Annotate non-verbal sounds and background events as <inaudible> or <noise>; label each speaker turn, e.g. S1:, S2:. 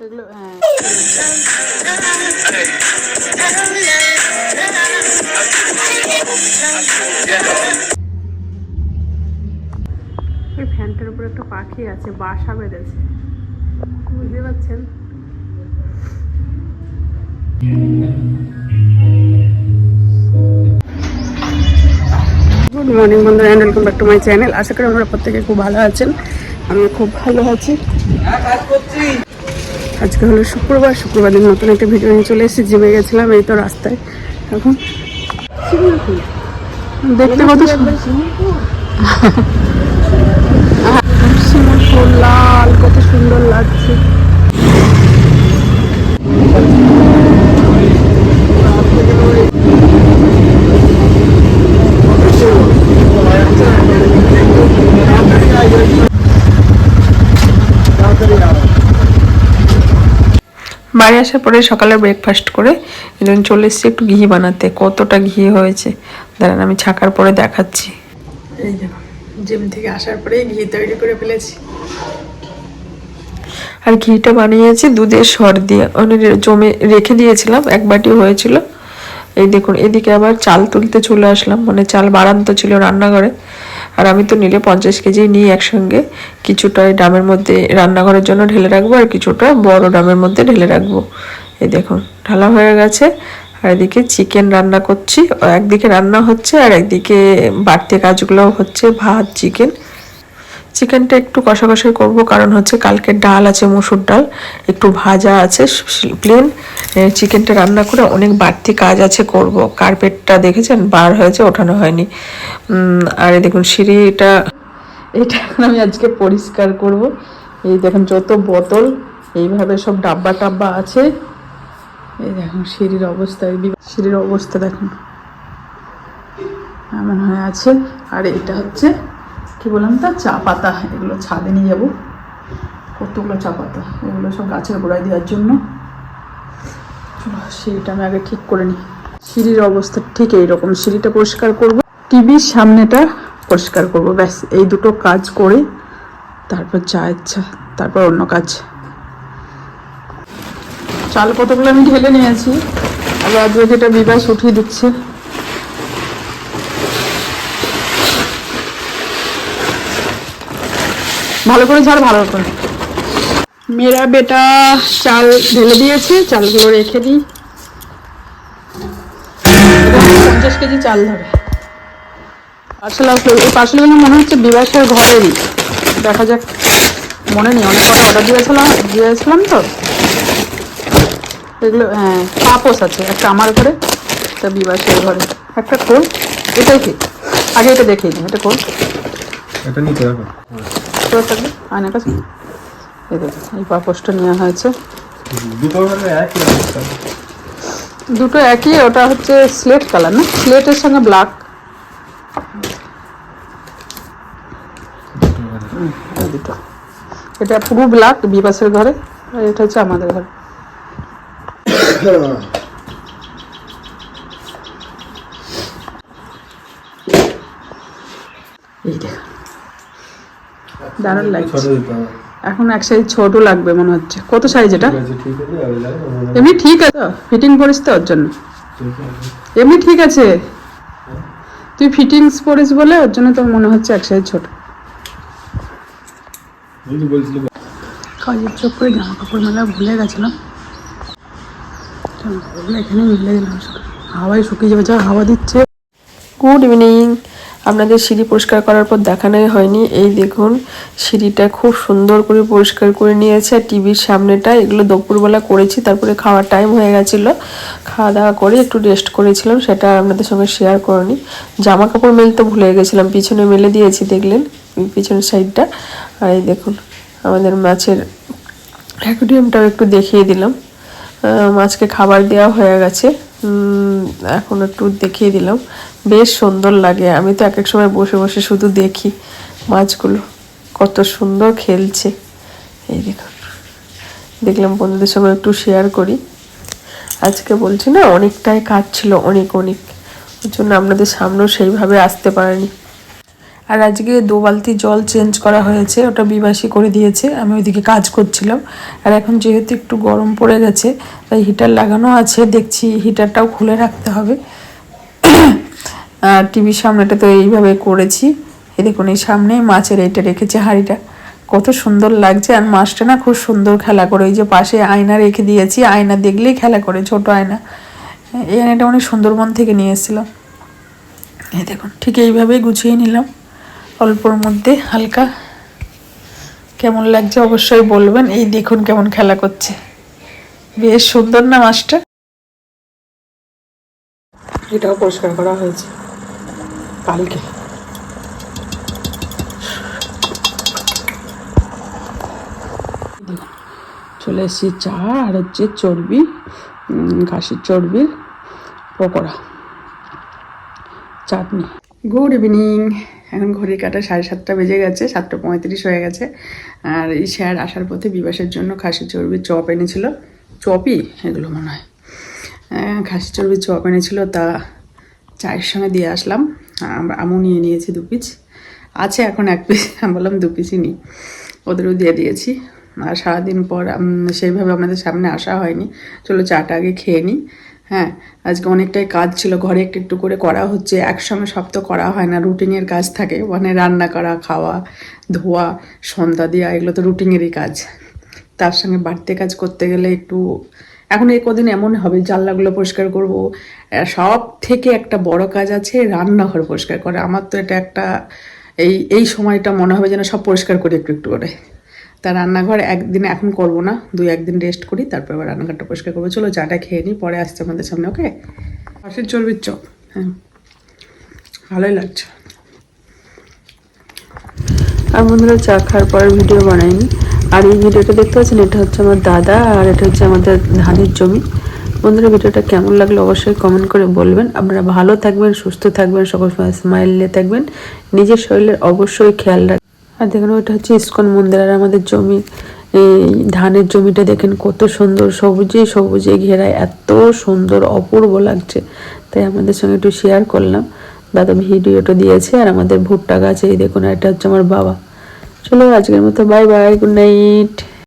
S1: এই ফ্যানটার উপরে একটা পাখি আছে, বাসা বেঁধেছে। বুঝতে পারছেন? গুড মর্নিং বন্ধুরা and welcome back to my channel আশা করি আপনারা প্রত্যেকে খুব ভালো আছেন আমি খুব ভালো আছি। আজকে হলো শুক্রবার শুক্রবার দিন নতুন একটা ভিডিও নিয়ে চলে এসেছি, জিমে গেছিলাম, এই তো রাস্তায়। এখন দেখতে কত শিমুল ফুল লাল, কত সুন্দর লাগছে। বাড়ি আসার পরে সকালে ব্রেকফাস্ট করে এখন চলে এসেছি একটু ঘি বানাতে। কতটা ঘি হয়েছে? দাঁড়ান আমি ছাকার পরে দেখাচ্ছি। এই দেখো জিম থেকে আসার পরেই ঘি তৈরি করে ফেলেছি। আর ঘিটা বানিয়েছি দুধের সর দিয়ে। অনেক জমে রেখে দিয়েছিলাম এক বাটি হয়েছিল। এই দেখুন এদিকে আবার চাল তুলতে চলে আসলাম। মানে চাল বাড়ান্ত ছিল রান্নাঘরে। আর আমি তো নিলে পঞ্চাশ কেজি নিই একসঙ্গে। কিছুটা ডামের মধ্যে রান্নাঘরের জন্য ঢেলে রাখব আর কিছুটা বড় ডামের মধ্যে ঢেলে রাখব। এই দেখুন, ঢালা হয়ে গেছে। আর এদিকে চিকেন রান্না করছি। একদিকে রান্না হচ্ছে আর একদিকে বাড়তি কাজগুলো হচ্ছে, ভাত, চিকেন। চিকেনটা একটু কষা কষাই করব, কারণ হচ্ছে কালকে ডাল আছে, মসুর ডাল, একটু ভাজা আছে প্লেন চিকেনটা রান্না করে অনেক বাড়তি কাজ আছে করব। কার্পেটটা দেখেছেন? বার হয়েছে, ওঠানো হয়নি। আর দেখুন, সিঁড়িটা, এটা এখন আমি আজকে পরিষ্কার করব। এই দেখুন, যত বোতল, এইভাবে সব ডাব্বা টাব্বা আছে। এই দেখুন, সিঁড়ির অবস্থা সিঁড়ির অবস্থা দেখুন। এমন হয়ে আছে। আর এটা হচ্ছে কি বললাম তা? চা পাতা, এগুলো ছাদে নিয়ে যাব। কতগুলো চা পাতা? এগুলো সব গাছের গোড়ায় দেওয়ার জন্য। সিঁড়িটা আমি আগে ঠিক করে নিই। সিঁড়ির অবস্থা ঠিক এইরকম। সিঁড়িটা পরিষ্কার করব, টিভির সামনেটা পরিষ্কার করব। ব্যাস, এই দুটো কাজ করে তারপর যা ইচ্ছা, তারপর অন্য কাজ। চাল কতগুলো আমি ঢেলে নিয়েছি? আবার যেটা বিবাস উঠিয়ে দিচ্ছে। ভালো করে ঝাড় ভালো করে। মেয়েরা বেটা চাল ঢেলে দিয়েছে চালগুলো রেখে দিই। পঞ্চাশ কেজি চাল ধরে। পার্সেল আসলো এই পার্সেলগুলো মনে হচ্ছে বিবাসের ঘরেরই। দেখা যাক মনে নেই অনেক কটা অর্ডার দিয়েছিলাম দিয়েছিলাম তো। এগুলো হ্যাঁ পাপোস আছে একটা আমার ঘরে একটা বিবাসের ঘরে। একটা কোল এটাই ঠিক আগে এটা দেখিয়ে দিই এটা কোল।
S2: এটা নিচে রাখো
S1: তোর থাকবে আয়নার কাছে? এই দেখো এই পাপোসটা নেওয়া হয়েছে।
S2: দুটো একই অবস্থা।
S1: দুটো একই ওটা হচ্ছে স্লেট কালার না? স্লেটের সঙ্গে ব্ল্যাক দুটো। এটা পুরো ব্ল্যাক বিবাসের ঘরে আর এটা হচ্ছে আমাদের ঘরে। <coughs> দারুণ লাগছে। এখন এক সাইজ ছোট লাগবে মনে হচ্ছে। কত সাইজ এটা? এমনি ঠিক আছে ফিটিং করিস তো ওর জন্য। এমনি ঠিক আছে। তুই ফিটিংস পরিস বলে ওর জন্য তোর মনে হচ্ছে এক সাইজ ছোট কাজের চক্করে জামা কাপড় মেলা ভুলে গেছিলাম। জামা কাপড়গুলো এখানে মিলে গেলাম হাওয়ায় শুকিয়ে যাবে যা হাওয়া দিচ্ছে। গুড ইভিনিং আপনাদের সিঁড়ি পরিষ্কার করার পর দেখানোই হয়নি। এই দেখুন, সিঁড়িটা খুব সুন্দর করে পরিষ্কার করে নিয়েছে। আর টিভির সামনেটা, এগুলো দুপুরবেলা করেছি, তারপরে খাওয়ার টাইম হয়ে গেছিল। খাওয়া দাওয়া করে একটু রেস্ট করেছিলাম, সেটা আপনাদের সঙ্গে শেয়ার করিনি। জামা কাপড় মেলতে ভুলে গেছিলাম, পিছনে মেলে দিয়েছি, দেখলেন, পিছনের সাইডটা আর এই দেখুন, আমাদের মাছের অ্যাকুরিয়ামটাও একটু দেখিয়ে দিলাম। মাছকে খাবার দেওয়া হয়ে গেছে। এখন একটু দেখিয়ে দিলাম। বেশ সুন্দর লাগে। আমি তো এক এক সময় বসে বসে শুধু দেখি মাছগুলো। কত সুন্দর খেলছে। এই দেখুন দেখলাম বন্ধুদের সঙ্গে একটু শেয়ার করি। আজকে বলছি না, অনেকটাই কাজ ছিল, অনেক অনেক। ওই জন্য আপনাদের সামনেও সেইভাবে আসতে পারেনি। আর আজকে দু বালতি জল চেঞ্জ করা হয়েছে, ওটা বিবাসী করে দিয়েছে, আমি ওইদিকে কাজ করছিলাম। আর এখন যেহেতু একটু গরম পড়ে গেছে, তাই হিটার লাগানো আছে, দেখছি হিটারটাও খুলে রাখতে হবে। আর টিভির সামনেটা তো এইভাবে করেছি। এই দেখুন, এই সামনে মাছের এইটা রেখেছে হাঁড়িটা। কত সুন্দর লাগছে, আর মাছটা না খুব সুন্দর খেলা করে। ওই যে পাশে আয়না রেখে দিয়েছি, আয়না দেখলেই খেলা করে, ছোট আয়না। এই আয়নাটা অনেক সুন্দরবন থেকে নিয়ে এসেছিলাম। এই দেখুন, ঠিক এইভাবেই গুছিয়ে নিলাম। অল্পর মধ্যে হালকা। কেমন লাগছে অবশ্যই বলবেন। এই দেখুন কেমন খেলা করছে। বেশ সুন্দর না মাছটা? এটাও পরিষ্কার করা হয়েছে। কালকে। চলে এসেছি চা আর হচ্ছে চর্বি খাসির চর্বির পকোড়া। চাটনি। Good evening. এখন ঘড়ি কাটা সাড়ে সাতটা বেজে গেছে, সাতটা পঁয়ত্রিশ হয়ে গেছে। আর এই স্যার আসার পথে বিবাসের জন্য খাসি চর্বির চপ এনেছিল। চপই? এগুলো মনে হয়। খাসি চর্বির চপ এনেছিল, তা চায়ের সঙ্গে দিয়ে আসলাম। আম- নিয়ে নিয়েছি দু পিস। আছে এখন এক পিস, আমি বললাম দু পিসই নিই। ওদেরও দিয়ে দিয়েছি। আর সারাদিন পর সেইভাবে আপনাদের সামনে আসা হয়নি। চলো চাটা আগে খেয়ে নিই। হ্যাঁ আজকে অনেকটাই কাজ ছিল, ঘরে একটু একটু করে করা হচ্ছে, একসঙ্গে সব তো করা হয় না রুটিনের কাজ থাকে মানে রান্না করা, খাওয়া, ধোয়া, সন্ধ্যা দেওয়া এগুলো তো রুটিনেরই কাজ। তার সঙ্গে বাড়তি কাজ করতে গেলে একটু, এখন এই কদিন এমন হবে, জানলাগুলো পরিষ্কার করব সব থেকে একটা বড় কাজ আছে রান্নাঘর পরিষ্কার করা। আমার তো এটা একটা, এই এই সময়টা মনে হবে যেন সব পরিষ্কার করি একটু একটু করে। তা রান্নাঘর একদিন এখন করব না, দুই একদিন রেস্ট করি, তারপর আবার রান্নাঘরটা পরিষ্কার করব। চলো, চাটা খেয়ে নিই পরে আসছে আমাদের সামনে, ওকে? পাশের চর্বির চপ হ্যাঁ। ভালোই লাগছে। আর বন্ধুরা, চা খাওয়ার পর ভিডিও বানাইনি। আর এই ভিডিওটা দেখতে পাচ্ছেন, এটা হচ্ছে আমার দাদা আর এটা হচ্ছে আমাদের ধানের জমি। বন্ধুরা, ভিডিওটা কেমন লাগল অবশ্যই কমেন্ট করে বলবেন। আপনারা ভালো থাকবেন, সুস্থ থাকবেন, সকল সময় স্মাইলে থাকবেন। নিজের শরীরের অবশ্যই খেয়াল রাখবেন। আর দেখুন ওইটা হচ্ছে ইস্কন মন্দির, আর আমাদের জমি, এই ধানের জমিটা দেখেন কত সুন্দর সবুজে সবুজে ঘেরা, এত সুন্দর, অপূর্ব লাগছে। তাই আমাদের সঙ্গে একটু শেয়ার করলাম। দাদা ভিডিওটা দিয়েছে, আর আমাদের ভুট্টা গাছে, এই দেখুন এটা হচ্ছে আমার বাবা। চলো, আজকের মতো বাই বাই গুড নাইট